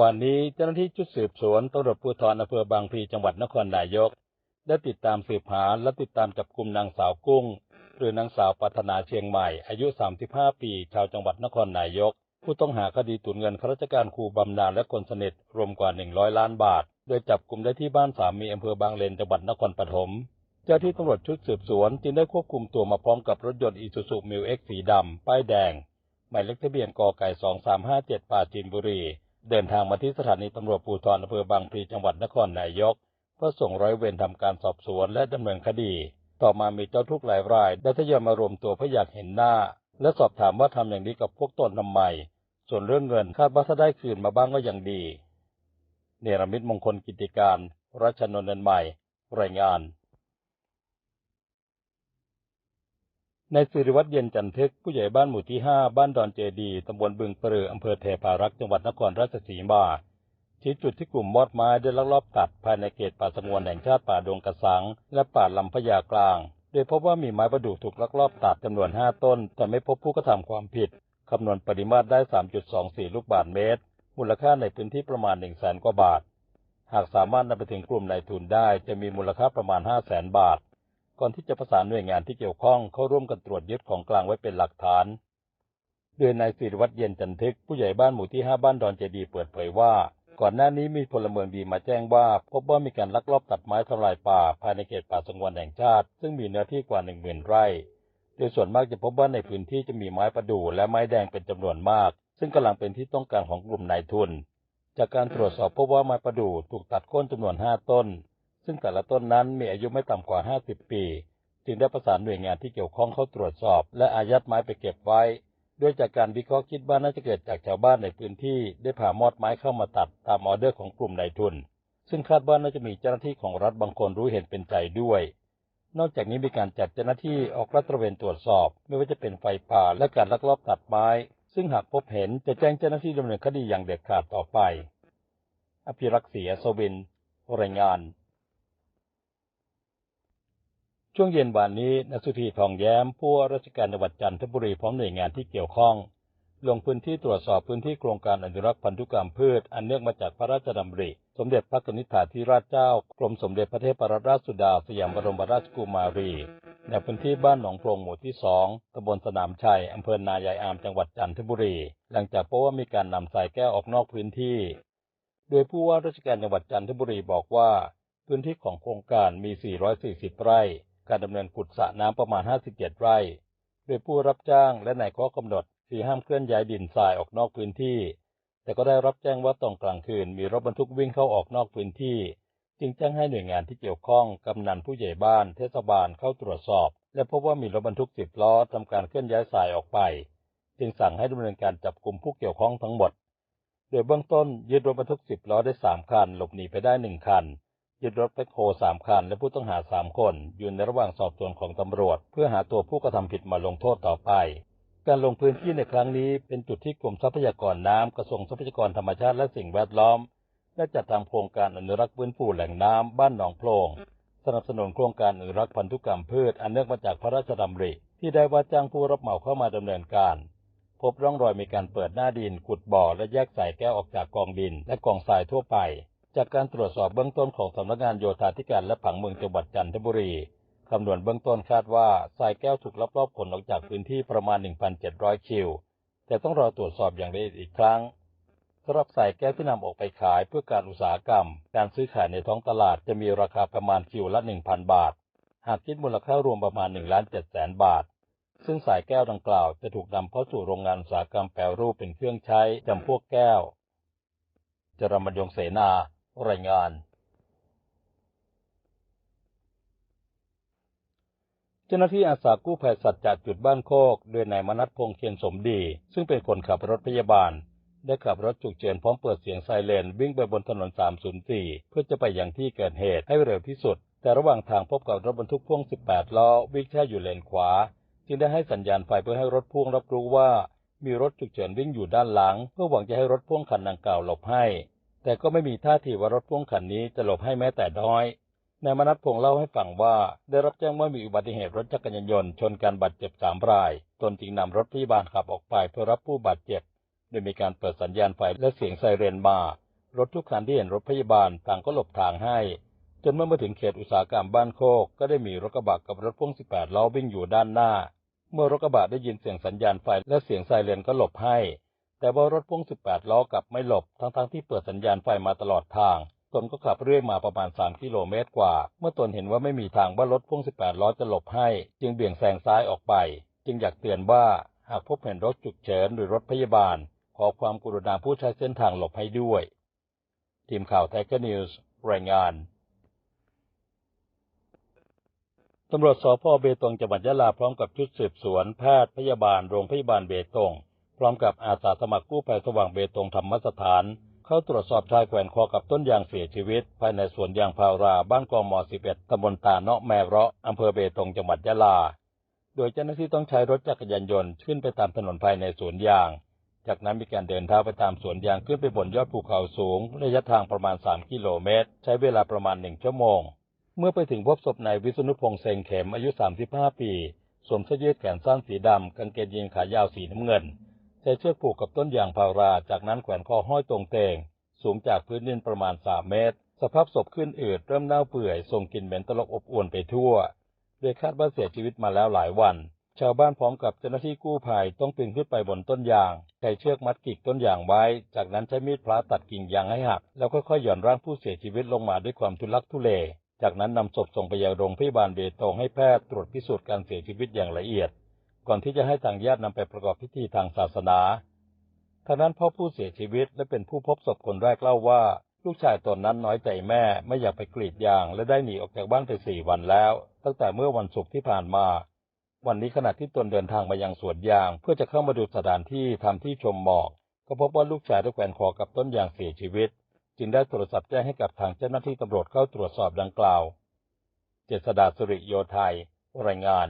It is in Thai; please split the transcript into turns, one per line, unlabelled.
วันนี้เจ้าหน้าที่ชุดสืบสวนตำรวจภูธรอำเภอบางพลีจังหวัดนครนายก ได้ติดตามสืบหาและติดตามจับกลุ่มนางสาวกุ้ง หรือนางสาวปัฒนาเชียงใหม่ อายุ 35 ปี ชาวจังหวัดนครนายก ผู้ต้องหาคดีตุนเงินข้าราชการครูบำนาญและคนสนิทรวมกว่า 100 ล้านบาท โดยจับกลุ่มได้ที่บ้านสามีอำเภอบางเลนจังหวัดนครปฐมเจ้าที่ตำรวจชุดสืบสวนจึงได้ควบคุมตัวมาพร้อมกับรถยนต์อีซูซูมิวเอ็กสีดำป้ายแดงหมายเลขทะเบียนกไก่ 2357ปราจีนบุรี เดินทางมาที่สถานีตำรวจภูธรอำเภอบางพลีจังหวัดนครนายกเพื่อส่งร้อยเวรทำการสอบสวนและดำเนินคดี ต่อมามีเจ้าทุกข์หลายรายได้ทยอยมารวมตัวเพื่ออยากเห็นหน้า และสอบถามว่าทำอย่างนี้กับพวกตนทำไม ส่วนเรื่องเงินคาดว่าถ้าได้คืนมาบ้างก็ยังดี เนรมิตมงคลกิติการรัชนนท์ใหม่ รายงาน ในสิริวัตรเย็นจันทึกผู้ใหญ่บ้านหมู่ที่5บ้านดอนเจดีตำบลบึงปรืออำเภอเทพารักษ์จังหวัดนครราชสีมาชี้จุดที่กลุ่มมอดไม้ได้ลักลอบตัดภายในเขตป่าสงวนแห่งชาติป่าดงกระสัง และป่าลำพญากลาง โดยพบว่ามีไม้ประดู่ถูกลักลอบตัดจำนวน 5 ต้น แต่ไม่พบผู้กระทำความผิดคำนวณปริมาตรได้ 3.24 ลูกบาศก์เมตร มูลค่าในพื้นที่ประมาณ 1 0 0 0 0แสนกว่าบาท หากสามารถนำไปถึงกลุ่มนายทุนได้จะมีมูลค่าประมาณ 5 0 0แสนบาท ก่อนที่จะประสานหน่วยงานที่เกี่ยวข้องเข้าร่วมกันตรวจยึดของกลางไว้เป็นหลักฐาน โดยนายศิริวัตรเย็นจันทึกผู้ใหญ่บ้านหมู่ที่ 5 บ้านดอนเจดีเปิดเผยว่า ก่อนหน้านี้มีพลเมืองดีมาแจ้งว่า พบว่ามีการลักลอบตัดไม้ทำลายป่าภายในเขตป่าสงวนแห่งชาติ ซึ่งมีเนื้อที่กว่า 10,000 ไร่ โดยส่วนมากจะพบว่าในพื้นที่จะมีไม้ประดู่และไม้แดงเป็นจำนวนมาก ซึ่งกำลังเป็นที่ต้องการของกลุ่มนายทุน จากการตรวจสอบพบว่าไม้ประดู่ถูกตัดโค่นจำนวน 5 ต้น ซึ่งแต่ละต้นนั้นมีอายุไม่ต่ำกว่า 50 ปี จึงได้ประสานหน่วยงานที่เกี่ยวข้องเข้าตรวจสอบ และอายัดไม้ไปเก็บไว้ด้วยจากการวิเคราะห์คิดว่าน่าจะเกิดจากชาวบ้านในพื้นที่ได้ผ่ามอดไม้เข้ามาตัดตามออเดอร์ของกลุ่มนายทุน ซึ่งคาดว่าน่าจะมีเจ้าหน้าที่ของรัฐบางคนรู้เห็นเป็นใจด้วย นอกจากนี้มีการจัดเจ้าหน้าที่ออกลาดตระเวนตรวจสอบ ไม่ว่าจะเป็นไฟป่าและการลักลอบตัดไม้ ซึ่งหากพบเห็นจะแจ้งเจ้าหน้าที่ดำเนินคดีอย่างเด็ดขาดต่อไป อภิรักษ์ศรีอโศวินรายงาน ช่วงเย็นวันนี้นสุธีทองแย้มผู้ว่าราชการจังหวัดจันทบุรีพร้อมหน่วยงานที่เกี่ยวข้อง ลงพื้นที่ตรวจสอบพื้นที่โครงการอนุรักษ์พันธุกรรมพืช อันเนื่องมาจากพระราชดำริ สมเด็จพระนิษฐาธิราชเจ้ากรมสมเด็จพระเทพรัตนราชสุดาสยามบรมราชกุมารี ในพื้นที่บ้านหนองโพรงหมู่ที่สองตำบลสนามชัยอำเภอนายายอามจังหวัดจันทบุรี หลังจากพบว่ามีการนำสายแก้วออกนอกพื้นที่ โดยผู้ว่าราชการจังหวัดจันทบุรีบอกว่า พื้นที่ของโครงการมี 440 ไร่ การดำเนินขุดสระน้ำประมาณ 57 ไร่ โดยผู้รับจ้างและในข้อกำหนดคือห้ามเคลื่อนย้ายดินทรายออกนอกพื้นที่ แต่ก็ได้รับแจ้งว่าตอนกลางคืนมีรถบรรทุกวิ่งเข้าออกนอกพื้นที่ จึงแจ้งให้หน่วยงานที่เกี่ยวข้องกำนันผู้ใหญ่บ้านเทศบาลเข้าตรวจสอบ และพบว่ามีรถบรรทุกสิบล้อทำการเคลื่อนย้ายทรายออกไป จึงสั่งให้ดำเนินการจับกลุ่มผู้เกี่ยวข้องทั้งหมด โดยเบื้องต้นยึดรถบรรทุกสิบล้อได้สามคัน หลบหนีไปได้หนึ่งคัน ยึดรถแบ็คโฮสามคัน และผู้ต้องหาสามคน อยู่ในระหว่างสอบสวนของตำรวจ เพื่อหาตัวผู้กระทำผิดมาลงโทษต่อไป การลงพื้นที่ในครั้งนี้เป็นจุดที่กรมทรัพยากรน้ำกระทรวงทรัพยากรธรรมชาติและสิ่งแวดล้อมได้จัดทำโครงการอนุรักษ์ฟื้นฟูแหล่งน้ำบ้านหนองโพรงสนับสนุนโครงการอนุรักษ์พันธุกรรมพืชอันเนื่องมาจากพระราชดำริ ที่ได้ว่าจ้างผู้รับเหมาเข้ามาดำเนินการ พบร่องรอยมีการเปิดหน้าดิน ขุดบ่อและแยกสายแก้วออกจากกองดินและกองทรายทั่วไป จากการตรวจสอบเบื้องต้นของสำนักงานโยธาธิการและผังเมืองจังหวัดจันทบุรี คำนวณเบื้องต้นคาดว่าทรายแก้วถูกลักลอบขนออกจากพื้นที่ประมาณ 1,700 คิว แต่ต้องรอตรวจสอบอย่างละเอียดอีกครั้งสำหรับสายแก้วที่นำออกไปขายเพื่อการอุตสาหกรรม การซื้อขายในท้องตลาดจะมีราคาประมาณคิวละ 1,000 บาท หากคิดมูลค่ารวมประมาณ1ล้าน7แสนบาท ซึ่งสายแก้วดังกล่าวจะถูกนำเข้าสู่โรงงานอุตสาหกรรมแปรรูปเป็นเครื่องใช้จำพวกแก้ว จรมยงเสนา รายงาน เจ้าหน้าที่อาสากู้ภัยสัตว์จากจุดบ้านโคก โดยนายมนัทพงษ์เคียนสมดี ซึ่งเป็นคนขับรถพยาบาล ได้ขับรถฉุกเฉินพร้อมเปิดเสียงไซเรนวิ่งไปบนถนน 304 เพื่อจะไปยังที่เกิดเหตุให้เร็วที่สุด แต่ระหว่างทางพบกับรถบรรทุกพ่วง 18 ล้อวิ่งแช่อยู่เลนขวา จึงได้ให้สัญญาณไฟเพื่อให้รถพ่วงรับรู้ว่ามีรถฉุกเฉินวิ่งอยู่ด้านหลัง เพื่อหวังจะให้รถพ่วงคันดังกล่าวหลบให้ แต่ก็ไม่มีท่าทีว่ารถพ่วงคันนี้จะหลบให้แม้แต่น้อยนายมนัทพงษ์เล่าให้ฟังว่าได้รับแจ้งว่ามีอุบัติเหตุรถจักรยานยนต์ชนการบาดเจ็บสามราย ตนจึงนำรถพยาบาลขับออกไปเพื่อรับผู้บาดเจ็บ โดยมีการเปิดสัญญาณไฟและเสียงไซเรนมา รถทุกคันที่เห็นรถพยาบาลต่างก็หลบทางให้ จนเมื่อมาถึงเขตอุตสาหกรรมบ้านโคก ก็ได้มีรถกระบะกับรถพ่วง 18 ล้อวิ่งอยู่ด้านหน้า เมื่อรถกระบะได้ยินเสียงสัญญาณไฟและเสียงไซเรนก็หลบให้ แต่ว่ารถพ่วง 18 ล้อกลับไม่หลบ ทั้งๆที่เปิดสัญญาณไฟมาตลอดทางตนก็ขับเรื่อยมาประมาณ 3 กิโลเมตรกว่า เมื่อตนเห็นว่าไม่มีทางว่ารถพ่วง 18 ล้อจะหลบให้ จึงเบี่ยงแซงซ้ายออกไป จึงอยากเตือนว่าหากพบเห็นรถฉุกเฉินหรือรถพยาบาล ขอความกรุณาผู้ใช้เส้นทางหลบให้ด้วย ทีมข่าวไทยนิวส์รายงานตำรวจสพเบตงจังหวัดยะลาพร้อมกับชุดสืบสวนแพทย์พยาบาลโรงพยาบาลเบตง พร้อมกับอาสาสมัครกู้ภัยสว่างเบตงธรรมสถาน เข้าตรวจสอบชายแขวนคอกับต้นยางเสียชีวิต ภายในสวนยางพาราบ้านกอม11 ตำบลตาเนาะแมเราะอำเภอเบตงจังหวัดยะลา โดยเจ้าหน้าที่ต้องใช้รถจักรยานยนต์ขึ้นไปตามถนนภายในสวนยาง จากนั้นมีการเดินเท้าไปตามสวนยางขึ้นไปบนยอดภูเขาสูง ระยะทางประมาณ 3 กิโลเมตร ใช้เวลาประมาณ1ชั่วโมง เมื่อไปถึงพบศพนายวิษณุพงษ์เซงเข็มอายุ 35 ปีสวมเสื้อยืดแขนสั้นสีดำกางเกงยีนขายาวสีน้ำเงิน ใช้เชือกผูกกับต้นยางพารา จากนั้นแขวนคอห้อยตรงเตง สูงจากพื้นดินประมาณ 3 เมตร สภาพศพขึ้นอืดเริ่มเน่าเปื่อยส่งกลิ่นเหม็นตลบอบอวนไปทั่วโดยคาดว่าเสียชีวิตมาแล้วหลายวัน ชาวบ้านพร้อมกับเจ้าหน้าที่กู้ภัยต้องปีนขึ้นไปบนต้นยางใช้เชือกมัดกิ่งต้นยางไว้ จากนั้นใช้มีดพระตัดกิ่งยางให้หัก แล้วค่อยๆหย่อนร่างผู้เสียชีวิตลงมาด้วยความทุลักทุเล จากนั้นนำศพส่งไปยังโรงพยาบาลเบตงให้แพทย์ตรวจพิสูจน์การเสียชีวิตอย่างละเอียด ก่อนที่จะให้ทางญาตินำไปประกอบพิธีทางศาสนาทางนั้นพ่อผู้เสียชีวิตและเป็นผู้พบศพคนแรกเล่าว่า ลูกชายตนนั้นน้อยใจแม่ไม่อยากไปกรีดยาง และได้หนีออกจากบ้านไปสี่วันแล้ว ตั้งแต่เมื่อวันศุกร์ที่ผ่านมา วันนี้ขณะที่ตนเดินทางมายังสวนยาง เพื่อจะเข้ามาดูสถานที่ทำที่ชมหมอก ก็พบว่าลูกชายได้แขวนคอกับต้นยางเสียชีวิต จึงได้โทรศัพท์แจ้งให้กับทางเจ้าหน้าที่ตำรวจเข้าตรวจสอบดังกล่าว เจษดาสุริโยไทยรายงาน